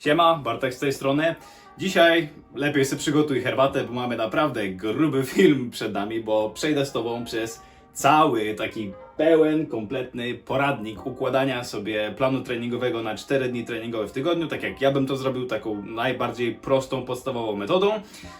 Siema, Bartek z tej strony. Dzisiaj lepiej sobie przygotuj herbatę, bo mamy naprawdę gruby film przed nami, bo przejdę z Tobą przez cały taki pełen, kompletny poradnik układania sobie planu treningowego na 4 dni treningowe w tygodniu, tak jak ja bym to zrobił, taką najbardziej prostą, podstawową metodą.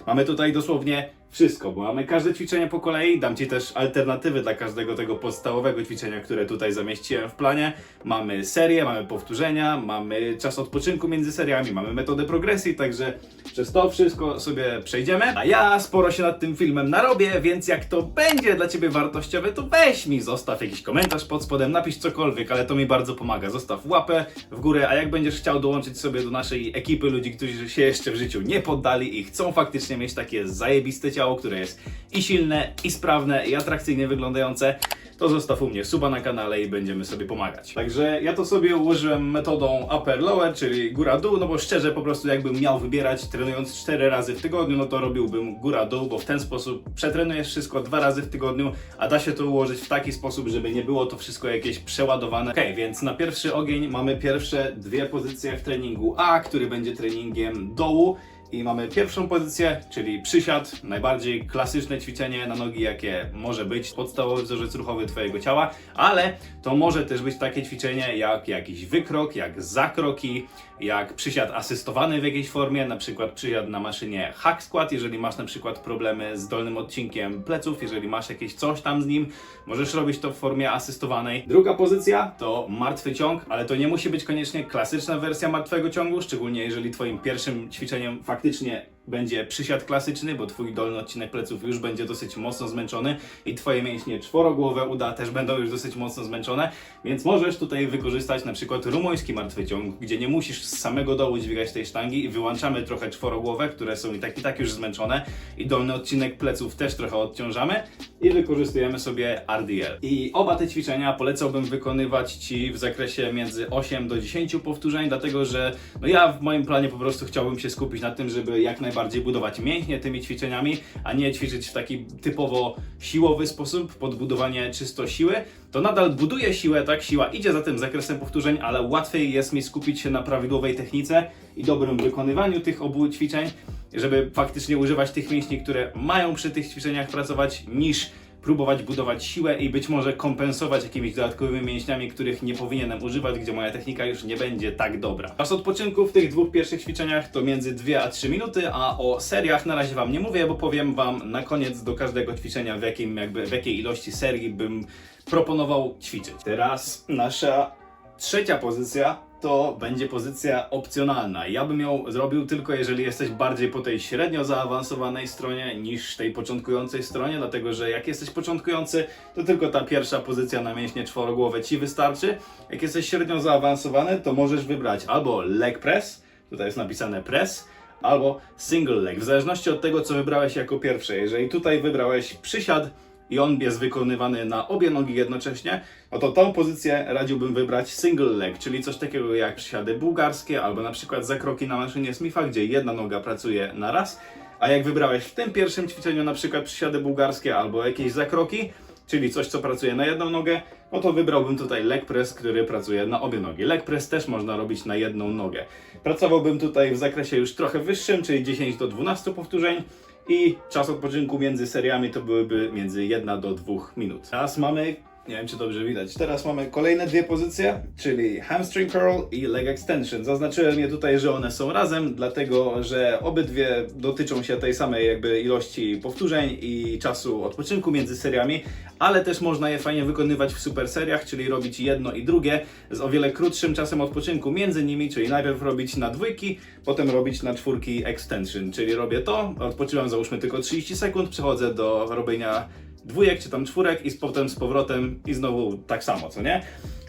Mamy tutaj dosłownie wszystko, bo mamy każde ćwiczenie po kolei, dam Ci też alternatywy dla każdego tego podstawowego ćwiczenia, które tutaj zamieściłem w planie. Mamy serię, mamy powtórzenia, mamy czas odpoczynku między seriami, mamy metodę progresji, także przez to wszystko sobie przejdziemy. A ja sporo się nad tym filmem narobię, więc jak to będzie dla Ciebie wartościowe, to weź mi, zostaw jakiś komentarz pod spodem, napisz cokolwiek, ale to mi bardzo pomaga. Zostaw łapę w górę, a jak będziesz chciał dołączyć sobie do naszej ekipy ludzi, którzy się jeszcze w życiu nie poddali i chcą faktycznie mieć takie zajebiste ciało, które jest i silne, i sprawne, i atrakcyjnie wyglądające, to zostaw u mnie suba na kanale i będziemy sobie pomagać. Także ja to sobie ułożyłem metodą upper-lower, czyli góra-dół, no bo szczerze po prostu jakbym miał wybierać trenując 4 razy w tygodniu, no to robiłbym góra-dół, bo w ten sposób przetrenujesz wszystko dwa razy w tygodniu, a da się to ułożyć w taki sposób, żeby nie było to wszystko jakieś przeładowane. Okej, więc na pierwszy ogień mamy pierwsze dwie pozycje w treningu A, który będzie treningiem dołu. I mamy pierwszą pozycję, czyli przysiad, najbardziej klasyczne ćwiczenie na nogi, jakie może być, podstawowy wzorzec ruchowy Twojego ciała, ale to może też być takie ćwiczenie jak jakiś wykrok, jak zakroki, jak przysiad asystowany w jakiejś formie, na przykład przysiad na maszynie hack squat, jeżeli masz na przykład problemy z dolnym odcinkiem pleców, jeżeli masz jakieś coś tam z nim, możesz robić to w formie asystowanej. Druga pozycja to martwy ciąg, ale to nie musi być koniecznie klasyczna wersja martwego ciągu, szczególnie jeżeli Twoim pierwszym ćwiczeniem faktycznie faktycznie będzie przysiad klasyczny, bo Twój dolny odcinek pleców już będzie dosyć mocno zmęczony i Twoje mięśnie czworogłowe uda też będą już dosyć mocno zmęczone, więc możesz tutaj wykorzystać na przykład rumuński martwy ciąg, gdzie nie musisz z samego dołu dźwigać tej sztangi i wyłączamy trochę czworogłowe, które są i tak i tak już zmęczone i dolny odcinek pleców też trochę odciążamy i wykorzystujemy sobie RDL. I oba te ćwiczenia polecałbym wykonywać Ci w zakresie między 8 do 10 powtórzeń, dlatego że no ja w moim planie po prostu chciałbym się skupić na tym, żeby jak najbardziej budować mięśnie tymi ćwiczeniami, a nie ćwiczyć w taki typowo siłowy sposób, podbudowanie czysto siły. To nadal buduje siłę, tak? Siła idzie za tym zakresem powtórzeń, ale łatwiej jest mi skupić się na prawidłowej technice i dobrym wykonywaniu tych obu ćwiczeń, żeby faktycznie używać tych mięśni, które mają przy tych ćwiczeniach pracować, niż próbować budować siłę i być może kompensować jakimiś dodatkowymi mięśniami, których nie powinienem używać, gdzie moja technika już nie będzie tak dobra. Czas odpoczynku w tych dwóch pierwszych ćwiczeniach to między 2 a 3 minuty, a o seriach na razie Wam nie mówię, bo powiem Wam na koniec do każdego ćwiczenia, w, jakim, jakby, w jakiej ilości serii bym proponował ćwiczyć. Teraz nasza trzecia pozycja to będzie pozycja opcjonalna. Ja bym ją zrobił tylko jeżeli jesteś bardziej po tej średnio zaawansowanej stronie niż tej początkującej stronie, dlatego że jak jesteś początkujący, to tylko ta pierwsza pozycja na mięśnie czworogłowe ci wystarczy. Jak jesteś średnio zaawansowany, to możesz wybrać albo leg press, tutaj jest napisane press, albo single leg, w zależności od tego, co wybrałeś jako pierwsze. Jeżeli tutaj wybrałeś przysiad, i on jest wykonywany na obie nogi jednocześnie, no to tą pozycję radziłbym wybrać single leg, czyli coś takiego jak przysiady bułgarskie albo na przykład zakroki na maszynie Smitha, gdzie jedna noga pracuje na raz, a jak wybrałeś w tym pierwszym ćwiczeniu na przykład przysiady bułgarskie albo jakieś zakroki, czyli coś co pracuje na jedną nogę, no to wybrałbym tutaj leg press, który pracuje na obie nogi. Leg press też można robić na jedną nogę. Pracowałbym tutaj w zakresie już trochę wyższym, czyli 10 do 12 powtórzeń, i czas odpoczynku między seriami to byłyby między 1 do 2 minut. Teraz mamy, nie wiem czy dobrze widać, teraz mamy kolejne dwie pozycje, czyli hamstring curl i leg extension. Zaznaczyłem je tutaj, że one są razem, dlatego że obydwie dotyczą się tej samej jakby ilości powtórzeń i czasu odpoczynku między seriami, ale też można je fajnie wykonywać w super seriach, czyli robić jedno i drugie z o wiele krótszym czasem odpoczynku między nimi, czyli najpierw robić na dwójki, potem robić na czwórki extension, czyli robię to, odpoczywam załóżmy tylko 30 sekund, przechodzę do robienia dwójek czy tam czwórek i z potem z powrotem i znowu tak samo, co nie?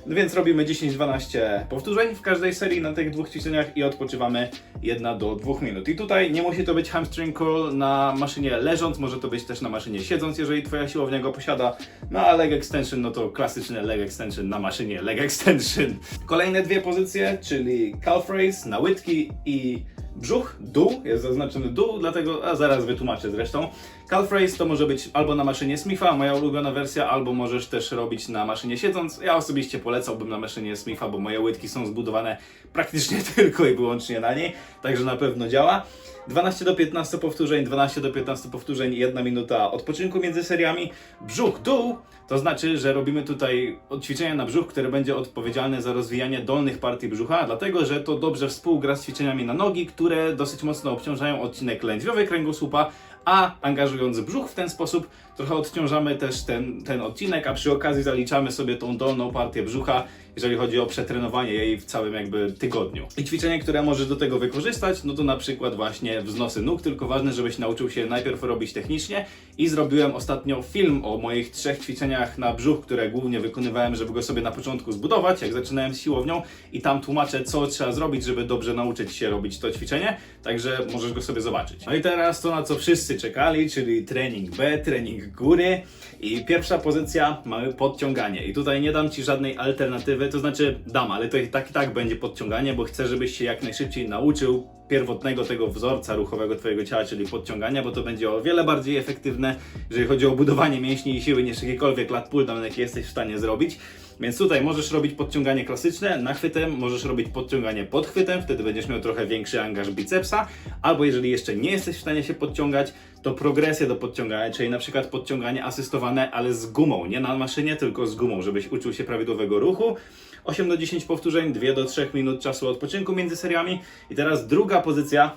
No więc robimy 10-12 powtórzeń w każdej serii na tych dwóch ćwiczeniach i odpoczywamy 1 do 2 minut. I tutaj nie musi to być hamstring curl na maszynie leżąc, może to być też na maszynie siedząc, jeżeli twoja siłownia go posiada. No a leg extension, no to klasyczny leg extension na maszynie leg extension. Kolejne dwie pozycje, czyli calf raise na łydki i Brzuch, dół, jest zaznaczony dół, dlatego, a zaraz wytłumaczę zresztą. Calf raise to może być albo na maszynie Smitha, moja ulubiona wersja, albo możesz też robić na maszynie siedząc. Ja osobiście polecałbym na maszynie Smitha, bo moje łydki są zbudowane praktycznie tylko i wyłącznie na niej, także na pewno działa. 12 do 15 powtórzeń, 12 do 15 powtórzeń, 1 minuta odpoczynku między seriami. Brzuch, dół, to znaczy, że robimy tutaj ćwiczenia na brzuch, które będzie odpowiedzialne za rozwijanie dolnych partii brzucha, dlatego że to dobrze współgra z ćwiczeniami na nogi, które dosyć mocno obciążają odcinek lędźwiowy kręgosłupa, a angażując brzuch w ten sposób. Trochę odciążamy też ten, ten odcinek, a przy okazji zaliczamy sobie tą dolną partię brzucha, jeżeli chodzi o przetrenowanie jej w całym jakby tygodniu. I ćwiczenie, które możesz do tego wykorzystać, no to na przykład właśnie wznosy nóg, tylko ważne, żebyś nauczył się najpierw robić technicznie. I zrobiłem ostatnio film o moich trzech ćwiczeniach na brzuch, które głównie wykonywałem, żeby go sobie na początku zbudować, jak zaczynałem z siłownią. I tam tłumaczę, co trzeba zrobić, żeby dobrze nauczyć się robić to ćwiczenie, także możesz go sobie zobaczyć. No i teraz to, na co wszyscy czekali, czyli trening B, trening góry. I pierwsza pozycja mamy podciąganie. I tutaj nie dam Ci żadnej alternatywy, to znaczy dam, ale to i tak i tak będzie podciąganie, bo chcę, żebyś się jak najszybciej nauczył pierwotnego tego wzorca ruchowego Twojego ciała, czyli podciągania, bo to będzie o wiele bardziej efektywne, jeżeli chodzi o budowanie mięśni i siły niż jakikolwiek lat pull down, jaki jesteś w stanie zrobić. Więc tutaj możesz robić podciąganie klasyczne nachwytem, możesz robić podciąganie podchwytem, wtedy będziesz miał trochę większy angaż bicepsa, albo jeżeli jeszcze nie jesteś w stanie się podciągać, to progresję do podciągania, czyli na przykład podciąganie asystowane, ale z gumą, nie na maszynie, tylko z gumą, żebyś uczył się prawidłowego ruchu. 8 do 10 powtórzeń, 2 do 3 minut czasu odpoczynku między seriami. I teraz druga pozycja,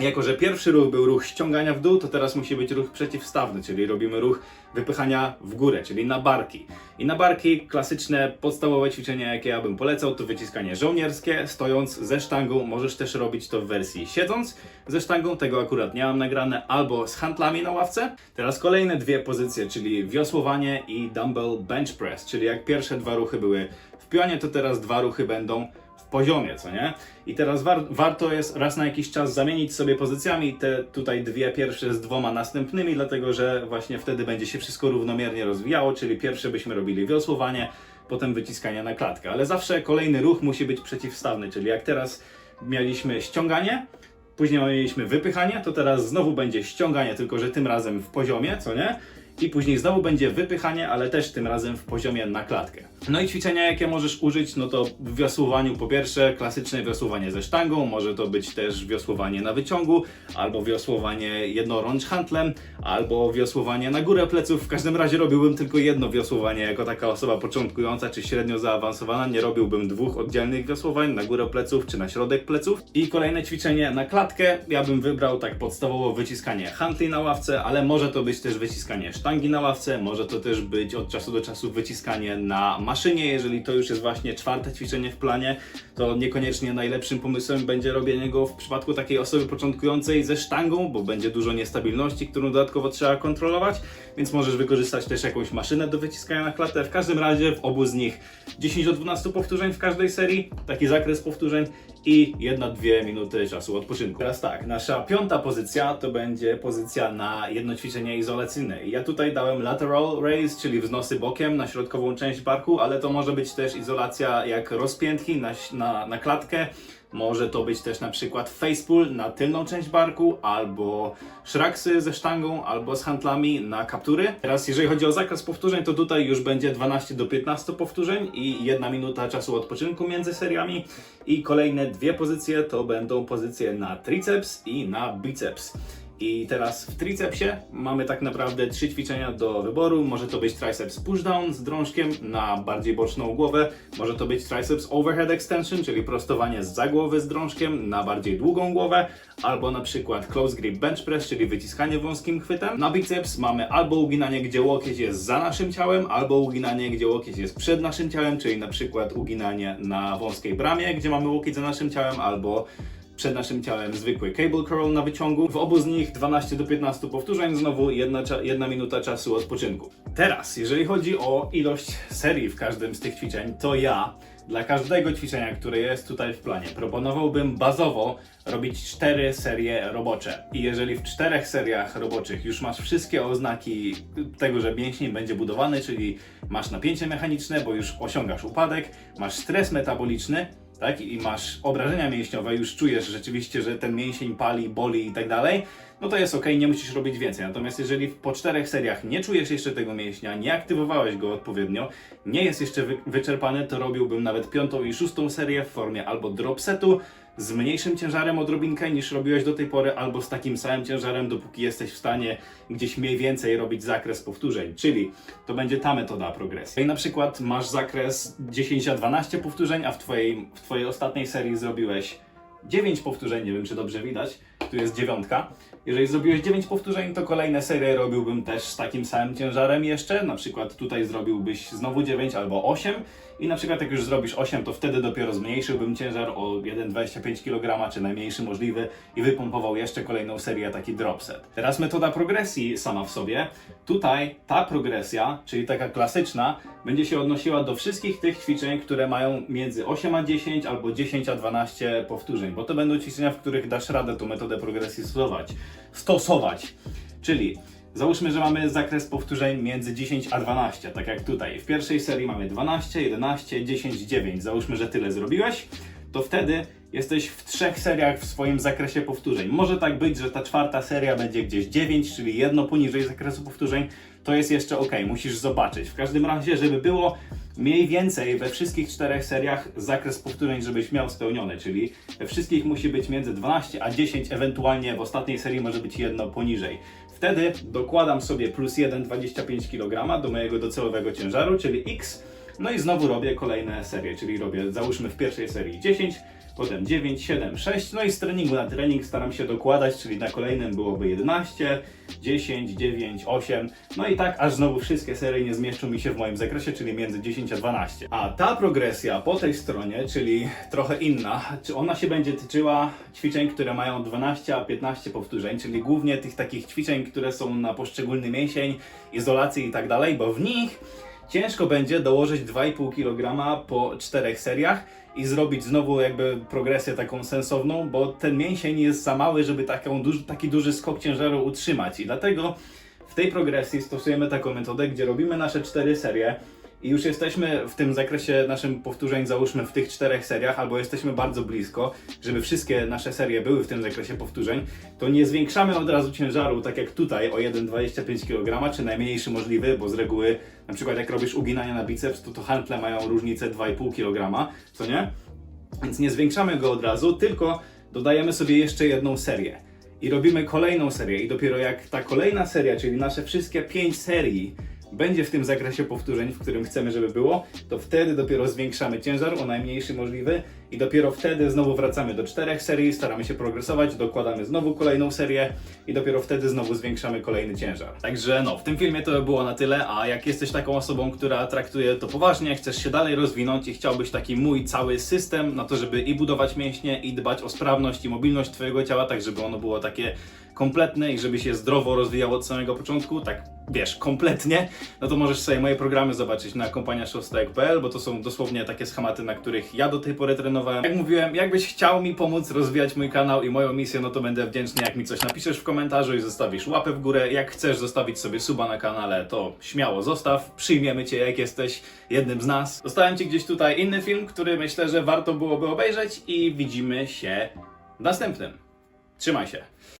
jako że pierwszy ruch był ruch ściągania w dół, to teraz musi być ruch przeciwstawny, czyli robimy ruch wypychania w górę, czyli na barki. I na barki klasyczne, podstawowe ćwiczenia, jakie ja bym polecał, to wyciskanie żołnierskie, stojąc ze sztangą. Możesz też robić to w wersji siedząc ze sztangą, tego akurat nie mam nagrane, albo z handlami na ławce. Teraz kolejne dwie pozycje, czyli wiosłowanie i dumbbell bench press, czyli jak pierwsze dwa ruchy były w pionie, to teraz dwa ruchy będą poziomie, co nie? I teraz war, warto jest raz na jakiś czas zamienić sobie pozycjami te tutaj dwie pierwsze z dwoma następnymi, dlatego że właśnie wtedy będzie się wszystko równomiernie rozwijało, czyli pierwsze byśmy robili wiosłowanie, potem wyciskanie na klatkę, ale zawsze kolejny ruch musi być przeciwstawny, czyli jak teraz mieliśmy ściąganie, później mieliśmy wypychanie, to teraz znowu będzie ściąganie, tylko że tym razem w poziomie, co nie? I później znowu będzie wypychanie, ale też tym razem w poziomie na klatkę. No i ćwiczenia, jakie możesz użyć, no to w wiosłowaniu po pierwsze klasyczne wiosłowanie ze sztangą, może to być też wiosłowanie na wyciągu, albo wiosłowanie jednorącz handlem, albo wiosłowanie na górę pleców. W każdym razie robiłbym tylko jedno wiosłowanie jako taka osoba początkująca czy średnio zaawansowana. Nie robiłbym dwóch oddzielnych wiosłowań na górę pleców czy na środek pleców. I kolejne ćwiczenie na klatkę. Ja bym wybrał tak podstawowo wyciskanie handli na ławce, ale może to być też wyciskanie sztangi na ławce, może to też być od czasu do czasu wyciskanie na maszynie, jeżeli to już jest właśnie czwarte ćwiczenie w planie, to niekoniecznie najlepszym pomysłem będzie robienie go w przypadku takiej osoby początkującej ze sztangą, bo będzie dużo niestabilności, którą dodatkowo trzeba kontrolować, więc możesz wykorzystać też jakąś maszynę do wyciskania na klatę. W każdym razie w obu z nich 10 do 12 powtórzeń w każdej serii, taki zakres powtórzeń i 1-2 minuty czasu odpoczynku. Teraz tak, nasza piąta pozycja to będzie pozycja na jedno ćwiczenie izolacyjne. Ja tutaj dałem lateral raise, czyli wznosy bokiem na środkową część barku, ale to może być też izolacja jak rozpiętki na, na, na klatkę. Może to być też na przykład face pull na tylną część barku, albo szraksy ze sztangą, albo z handlami na kaptury. Teraz jeżeli chodzi o zakres powtórzeń, to tutaj już będzie 12 do 15 powtórzeń i 1 minuta czasu odpoczynku między seriami. I kolejne dwie pozycje to będą pozycje na triceps i na biceps. I teraz w tricepsie mamy tak naprawdę trzy ćwiczenia do wyboru. Może to być triceps pushdown z drążkiem na bardziej boczną głowę. Może to być triceps overhead extension, czyli prostowanie z głowy z drążkiem na bardziej długą głowę. Albo na przykład close grip bench press, czyli wyciskanie wąskim chwytem. Na biceps mamy albo uginanie, gdzie łokieć jest za naszym ciałem, albo uginanie, gdzie łokieć jest przed naszym ciałem, czyli na przykład uginanie na wąskiej bramie, gdzie mamy łokieć za naszym ciałem, albo przed naszym ciałem zwykły cable curl na wyciągu. W obu z nich 12 do 15 powtórzeń, znowu jedna, minuta czasu odpoczynku. Teraz, jeżeli chodzi o ilość serii w każdym z tych ćwiczeń, to ja dla każdego ćwiczenia, które jest tutaj w planie, proponowałbym bazowo robić 4 serie robocze. I jeżeli w czterech seriach roboczych już masz wszystkie oznaki tego, że mięsień będzie budowany, czyli masz napięcie mechaniczne, bo już osiągasz upadek, masz stres metaboliczny, tak, i masz obrażenia mięśniowe, już czujesz rzeczywiście, że ten mięsień pali, boli i tak dalej, no to jest ok, nie musisz robić więcej. Natomiast jeżeli po czterech seriach nie czujesz jeszcze tego mięśnia, nie aktywowałeś go odpowiednio, nie jest jeszcze wy wyczerpany, to robiłbym nawet piątą i szóstą serię w formie albo drop setu, z mniejszym ciężarem odrobinkę niż robiłeś do tej pory, albo z takim samym ciężarem, dopóki jesteś w stanie gdzieś mniej więcej robić zakres powtórzeń. Czyli to będzie ta metoda progresji. I na przykład masz zakres 10 a 12 powtórzeń, a w twojej, w twojej ostatniej serii zrobiłeś 9 powtórzeń, nie wiem czy dobrze widać, tu jest dziewiątka. Jeżeli zrobiłeś 9 powtórzeń, to kolejne serie robiłbym też z takim samym ciężarem jeszcze. Na przykład tutaj zrobiłbyś znowu 9 albo 8 i na przykład jak już zrobisz 8, to wtedy dopiero zmniejszyłbym ciężar o 1,25 kg, czy najmniejszy możliwy i wypompował jeszcze kolejną serię, taki drop set. Teraz metoda progresji sama w sobie. Tutaj ta progresja, czyli taka klasyczna, będzie się odnosiła do wszystkich tych ćwiczeń, które mają między 8 a 10 albo 10 a 12 powtórzeń, bo to będą ćwiczenia, w których dasz radę tą metodę progresji stosować. Stosować. Czyli Załóżmy, że mamy zakres powtórzeń między 10 a 12, tak jak tutaj. W pierwszej serii mamy 12, 11, 10, 9. Załóżmy, że tyle zrobiłeś, to wtedy jesteś w trzech seriach w swoim zakresie powtórzeń. Może tak być, że ta czwarta seria będzie gdzieś 9, czyli jedno poniżej zakresu powtórzeń. To jest jeszcze ok, musisz zobaczyć. W każdym razie, żeby było mniej więcej we wszystkich czterech seriach zakres powtórzeń, żebyś miał spełniony, czyli we wszystkich musi być między 12 a 10, ewentualnie w ostatniej serii może być jedno poniżej. Wtedy dokładam sobie plus 1,25 kg do mojego docelowego ciężaru, czyli x, no i znowu robię kolejne serie, czyli robię załóżmy w pierwszej serii 10, potem 9, 7, 6, no i z treningu na trening staram się dokładać, czyli na kolejnym byłoby 11, 10, 9, 8, no i tak aż znowu wszystkie serie nie zmieszczą mi się w moim zakresie, czyli między 10 a 12. A ta progresja po tej stronie, czyli trochę inna, czy ona się będzie tyczyła ćwiczeń, które mają 12 a 15 powtórzeń, czyli głównie tych takich ćwiczeń, które są na poszczególny mięsień, izolacji i tak dalej, bo w nich ciężko będzie dołożyć 2,5 kg po czterech seriach i zrobić znowu jakby progresję taką sensowną, bo ten mięsień jest za mały, żeby taką duży, taki duży skok ciężaru utrzymać. I dlatego w tej progresji stosujemy taką metodę, gdzie robimy nasze cztery serie i już jesteśmy w tym zakresie naszym powtórzeń, załóżmy w tych czterech seriach, albo jesteśmy bardzo blisko, żeby wszystkie nasze serie były w tym zakresie powtórzeń, to nie zwiększamy od razu ciężaru, tak jak tutaj, o 1,25 kg, czy najmniejszy możliwy, bo z reguły, na przykład jak robisz uginania na biceps, to to handle mają różnicę 2,5 kg, co nie? Więc nie zwiększamy go od razu, tylko dodajemy sobie jeszcze jedną serię. I robimy kolejną serię, i dopiero jak ta kolejna seria, czyli nasze wszystkie 5 serii, będzie w tym zakresie powtórzeń, w którym chcemy, żeby było, to wtedy dopiero zwiększamy ciężar o najmniejszy możliwy i dopiero wtedy znowu wracamy do czterech serii, staramy się progresować, dokładamy znowu kolejną serię i dopiero wtedy znowu zwiększamy kolejny ciężar. Także no, w tym filmie to by było na tyle, a jak jesteś taką osobą, która traktuje to poważnie, chcesz się dalej rozwinąć i chciałbyś taki mój cały system na to, żeby i budować mięśnie, i dbać o sprawność i mobilność Twojego ciała, tak żeby ono było takie kompletne i żeby się zdrowo rozwijało od samego początku, tak wiesz, kompletnie, no to możesz sobie moje programy zobaczyć na kompaniaszostek.pl, bo to są dosłownie takie schematy, na których ja do tej pory trenowałem. Jak mówiłem, jakbyś chciał mi pomóc rozwijać mój kanał i moją misję, no to będę wdzięczny, jak mi coś napiszesz w komentarzu i zostawisz łapę w górę. Jak chcesz zostawić sobie suba na kanale, to śmiało zostaw, przyjmiemy Cię, jak jesteś jednym z nas. Zostawiam Ci gdzieś tutaj inny film, który myślę, że warto byłoby obejrzeć i widzimy się w następnym. Trzymaj się.